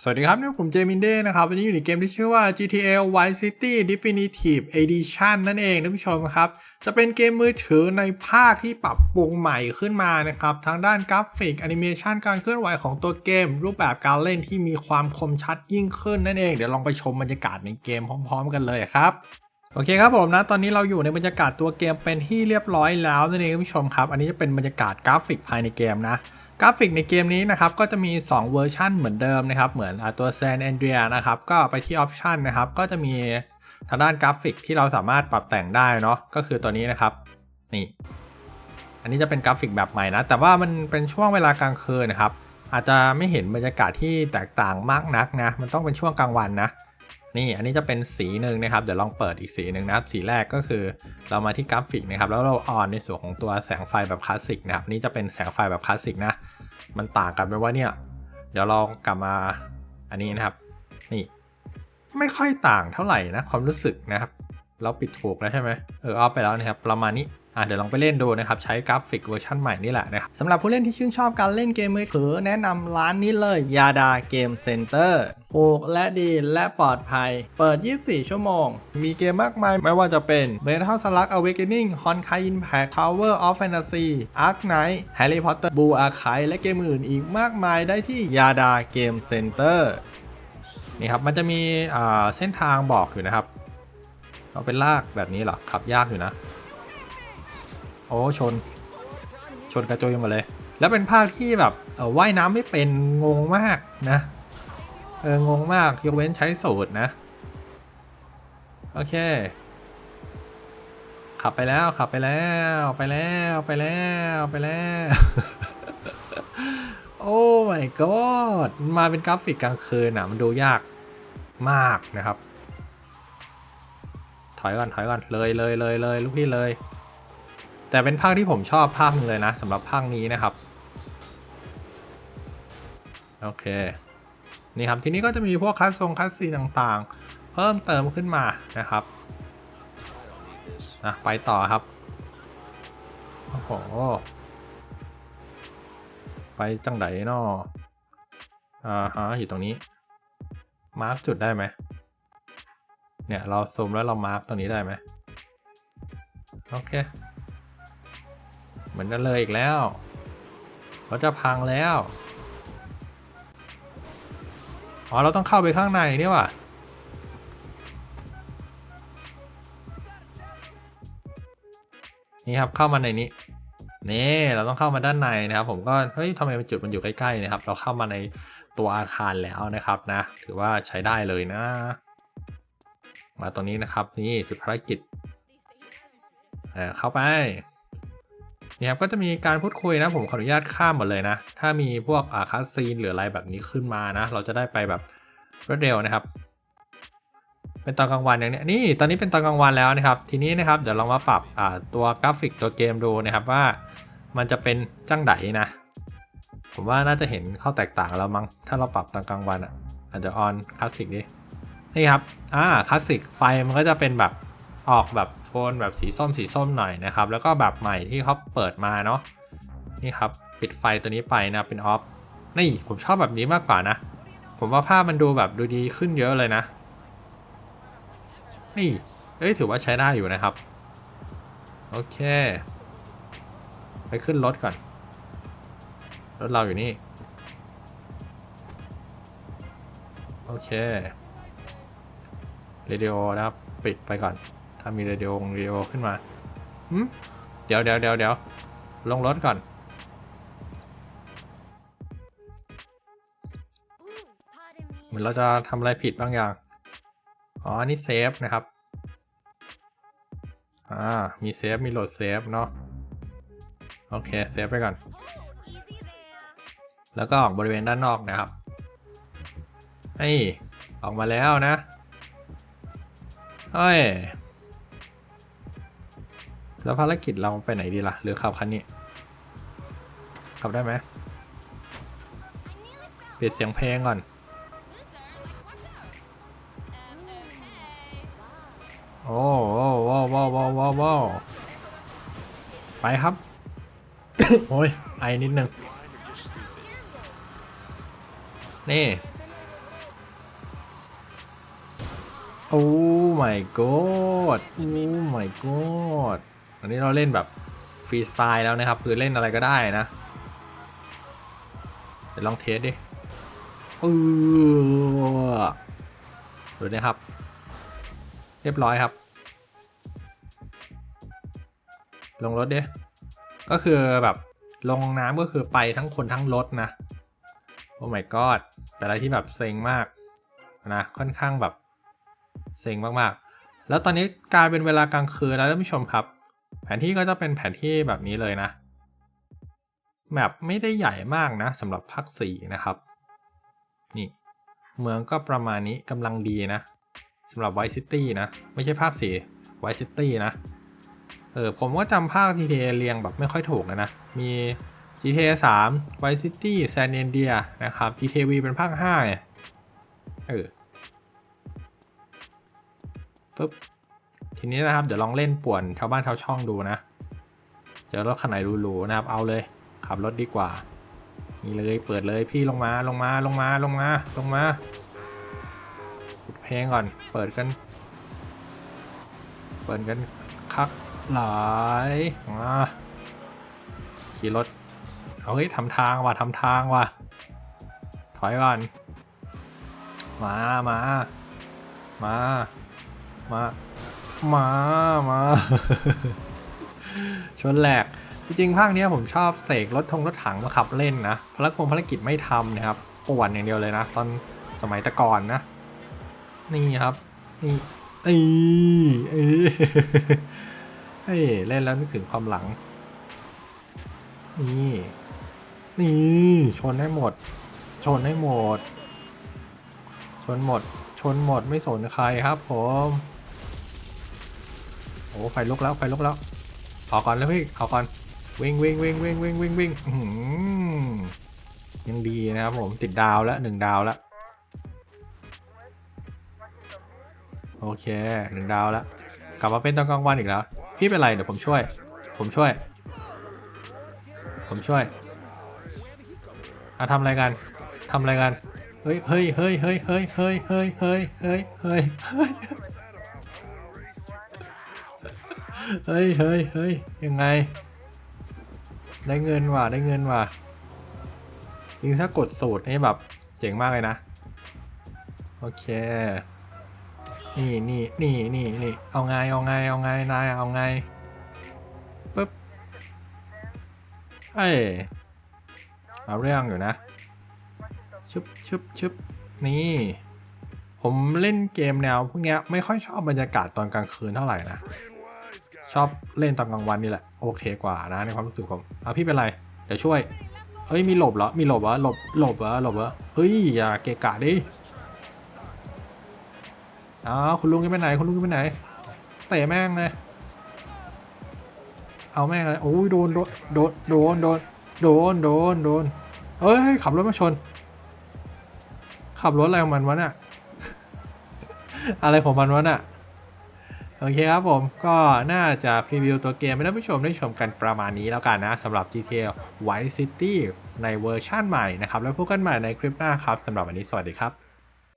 สวัสดีครับนี่ผมเจมินเด้นะครับ วันนี้อยู่ในเกมที่ชื่อว่า GTA Vice City Definitive Edition นั่นเองท่านผู้ชมครับ จะเป็นเกมมือถือในภาคที่ปรับปรุงใหม่ขึ้นมานะครับทั้งด้านกราฟิกแอนิเมชันการเคลื่อนไหวของตัวเกม รูปแบบการเล่นที่มีความคมชัดยิ่งขึ้นนั่นเอง เดี๋ยวลองไปชมบรรยากาศในเกมพร้อม ๆ กันเลยครับโอเคครับผมนะตอนนี้เราอยู่ในบรรยากาศตัวเกมเป็นที่เรียบร้อยแล้วนั่นเองท่านผู้ชมครับ อันนี้จะเป็นบรรยากาศกราฟิกภายในเกมนะ กราฟิกในเกมนี้นะครับก็จะมี 2 เวอร์ชันเหมือนเดิมนะครับ เหมือนตัว San Andreas นะครับก็ไปที่ Option นะครับก็จะมีทางด้านกราฟิกที่เราสามารถปรับแต่งได้เนาะก็คือตัวนี้นะครับนี่ อันนี้จะเป็นกราฟิกแบบใหม่นะ แต่ว่ามันเป็นช่วงเวลากลางคืนนะครับ อาจจะไม่เห็นบรรยากาศที่แตกต่างมากนักนะ มันต้องเป็นช่วงกลางวันนะ นี่อันนี้จะเป็นสีหนึ่งนะครับ เดี๋ยวลองเปิดอีกสีหนึ่งนะครับ สีแรกก็คือเรามาที่กราฟิกนะครับ แล้วเราออนในส่วนของตัวแสงไฟแบบคลาสสิกนะครับ นี่จะเป็นแสงไฟแบบคลาสสิกนะ มันต่างกันไปว่าเนี่ย เดี๋ยวลองกลับมาอันนี้นะครับ นี่ ไม่ค่อยต่างเท่าไหร่นะความรู้สึกนะครับ เราปิดถูกแล้วใช่ไหมเออเอาไปแล้วนะครับประมาณนี้อะเดี๋ยวลองไปเล่นดูนะครับ ใช้กราฟิกเวอร์ชันใหม่นี่แหละนะครับสำหรับผู้เล่นที่ชื่นชอบการเล่นเกมมือถือแนะนำร้านนี้เลยยาดาเกมเซ็นเตอร์ถูกและดีและปลอดภัย เปิด 24 ชั่วโมง มีเกมมากมายไม่ว่าจะเป็น Metal Slug Awakening Honkai Impact Tower of Fantasy Ark Knight Harry Potter Blue Archive และเกมอื่นอีกมากมายได้ที่ยาดาเกมเซ็นเตอร์นี่ครับมันจะมีเส้นทางบอกอยู่นะครับ เราเป็นลากแบบนี้เหรอ ขับยากอยู่นะ โอ้ชน ชนกระจุยหมดเลย แล้วเป็นภาคที่แบบว่ายน้ำไม่เป็นงงมากนะ เอองงมากยกเว้นใช้สูตรนะ โอเค ขับไปแล้วขับไปแล้วไปแล้วไปแล้วไปแล้วโอ้ my god มาเป็นกราฟิกกลางคืนอะ มันดูยากมากนะครับ ถอยก่อนถอยก่อนเลยเลยเลยเลยลูกพี่เลย แต่เป็นภาคที่ผมชอบภาคนึงเลยนะสำหรับภาคนี้นะครับ โอเค นี่ครับ ทีนี้ก็จะมีพวกคัสซงคัสซีต่างๆ เพิ่มเติมขึ้นมานะครับนะไปต่อครับ โอ้โห ไปจังไดนาะอ่าฮะอยู่ตรงนี้ มาร์กจุดได้ไหม เนี่ยเราซูมแล้วเรามาร์กตรงนี้ได้ไหมโอเค เหมือนกันเลยอีกแล้วเขาจะพังแล้วอ๋อเราต้องเข้าไปข้างในนี่ว่ะนี่ครับเข้ามาในนี้นี่เราต้องเข้ามาด้านในนะครับ ผมก็เฮ้ยทำไมมันจุดมันอยู่ใกล้ๆนะครับ เราเข้ามาในตัวอาคารแล้วนะครับนะ ถือว่าใช้ได้เลยนะ มาตรงนี้นะครับ นี่จุดภารกิจเออเข้าไปนี่ครับก็จะมีการพูดคุยนะ ผมขออนุญาตข้ามหมดเลยนะ ถ้ามีพวกอาคัสซีนหรืออะไรแบบนี้ขึ้นมานะ เราจะได้ไปแบบรวดเร็วนะครับ เป็นตอนกลางวันอย่างเนี้ยนี่ตอนนี้เป็นตอนกลางวันแล้วนะครับ ทีนี้นะครับเดี๋ยวลองมาปรับตัวกราฟิกตัวเกมดูนะครับว่ามันจะเป็นจังไดนะ ผมว่าน่าจะเห็นข้อแตกต่างแล้วมั้งถ้าเราปรับตอนกลางวันอะอาจจะออนคลาสสิกดิ นี่ครับ อ่า คลาสสิก ไฟมันก็จะเป็นแบบออกแบบโทนแบบสีส้มสีส้มหน่อยนะครับ แล้วก็แบบใหม่ที่เขาเปิดมาเนาะ นี่ครับ ปิดไฟตัวนี้ไปนะ เป็นออฟ นี่ผมชอบแบบนี้มากกว่านะ ผมว่าภาพมันดูแบบดูดีขึ้นเยอะเลยนะ นี่ เอ้ย ถือว่าใช้ได้อยู่นะครับ โอเค ไปขึ้นรถก่อน รถเราอยู่นี่ โอเค เรดิโอนะครับ ปิดไปก่อน ถ้ามีเรดิโอเรดิโอขึ้นมาเดี๋ยวเดี๋ยวเดี๋ยวเดี๋ยวลงรถก่อน เหมือนเราจะทำอะไรผิดบางอย่าง อ๋ออันนี้เซฟนะครับ อ่า มีเซฟ มีโหลดเซฟเนาะ โอเค เซฟไปก่อน แล้วก็ออกบริเวณด้านนอกนะครับนี่ออกมาแล้วนะ เฮ้ย แล้วภารกิจเราไปไหนดีล่ะหรือขับคันนี้ขับได้ไหมเปิดเสียงเพลงก่อน โอ้โอ้ว้าวว้าวว้าวว้าวว้าวไปครับ โอ้ยไอนิดนึงนี่ โอ้ my god โอ้ my god อันนี้เราเล่นแบบฟรีสไตล์แล้วนะครับ คือเล่นอะไรก็ได้นะ เดี๋ยวลองเทสดิเออดูนะครับ เรียบร้อยครับ ลงรถดิก็คือแบบลงน้ำก็คือไปทั้งคนทั้งรถนะ โอ้ my god เป็นอะไรที่แบบเซ็งมากนะ ค่อนข้างแบบ เซ็งมากๆ แล้วตอนนี้กลายเป็นเวลากลางคืนแล้วท่านผู้ชมครับ แผนที่ก็จะเป็นแผนที่แบบนี้เลยนะแมปไม่ได้ใหญ่มากนะสำหรับภาค4นะครับ นี่ เมืองก็ประมาณนี้กำลังดีนะสำหรับไวซิตี้นะ ไม่ใช่ภาค4ไวซิตี้นะ เออ ผมก็จำภาค GTA เรียงแบบไม่ค่อยถูกนะนะ มี GTA 3 Vice City San Andreas นะครับ GTA V เป็นภาค5ไงเออ ปึ๊บทีนี้นะครับเดี๋ยวลองเล่นป่วนชาวบ้านชาวช่องดูนะ เจอรถคันไหนหรูๆนะครับ เอาเลย ขับรถดีกว่า นี่เลยเปิดเลยพี่ลงมาลงมาลงมาลงมาลงมาปิดเพลงก่อน เปิดกัน เปิดกันคักหลายมาขี่รถเอาเฮ้ยทำทางว่ะทำทางว่ะ ถอยก่อน มามามา มา มา มา ชนแหลก จริงๆ ภาคเนี้ยผมชอบเสกรถทงรถถังมาขับเล่นนะภารกงภารกิจไม่ทำนะครับป่วนอย่างเดียวเลยนะ ตอนสมัยตะก่อนนะ นี่ครับ นี่เอ้ยเอ้ยเฮ้ยเล่นแล้วนึกถึงความหลัง นี่ นี่ ชนให้หมด ชนให้หมด ชนหมด ชนหมดไม่สนใครครับผม โอ้ไฟลุกแล้วไฟลุกแล้วเอาก่อนแล้วพี่เอาก่อนวิ่งวิ่งวิ่งวิ่งวิ่งวิ่งวิ่งยังดีนะครับผมติดดาวแล้วหนึ่งดาวแล้วโอเคหนึ่งดาวแล้วกลับมาเป็นตอนกลางวันอีกแล้ว พี่เป็นไรเดี๋ยวผมช่วย ผมช่วย ผมช่วยอะทำอะไรกันทำอะไรกันเฮ้ยเฮ้ยเฮ้ยเฮ้ยเฮ้ยเฮ้ยเฮ้ยเฮ้ยเฮ้ยเฮ้ย เฮ้ยเฮ้ยเฮ้ยยังไง ได้เงินว่ะได้เงินว่ะจริงถ้ากดสูตรนี่แบบเจ๋งมากเลยนะ โอเค นี่นี่นี่นี่นี่เอาไงเอาไงเอาไงนายเอาไงปึ๊บเอ้ยเอาเรื่องอยู่นะชึบชึบชึบนี่ ผมเล่นเกมแนวพวกนี้ไม่ค่อยชอบบรรยากาศตอนกลางคืนเท่าไหร่นะ ชอบเล่นตอนกลางวันนี่แหละโอเคกว่านะในความรู้สึกผมอะพี่เป็นไร เดี๋ยวช่วยเฮ้ยมีหลบเหรอ มีหลบเหรอหลบหลบเหรอหลบเหรอเฮ้ยอย่าเกะกะดิอ้าวคุณลุงจะไปไหนคุณลุงจะไปไหนเตะแม่งเลยเอาแม่งเลยโอ้ยโดนโดนโดนโดนโดนโดนโดนโดนเฮ้ยขับรถมาชน ขับรถอะไรของมันวะเนี่ยอะไรของมันวะเนี่ย โอเคครับผมก็น่าจะพรีวิวตัวเกมให้ท่านผู้ชมได้ชมกันประมาณนี้แล้วกันนะสำหรับ GTA Vice City ในเวอร์ชั่นใหม่นะครับ แล้วพบกันใหม่ในคลิปหน้าครับสำหรับวันนี้สวัสดีครับ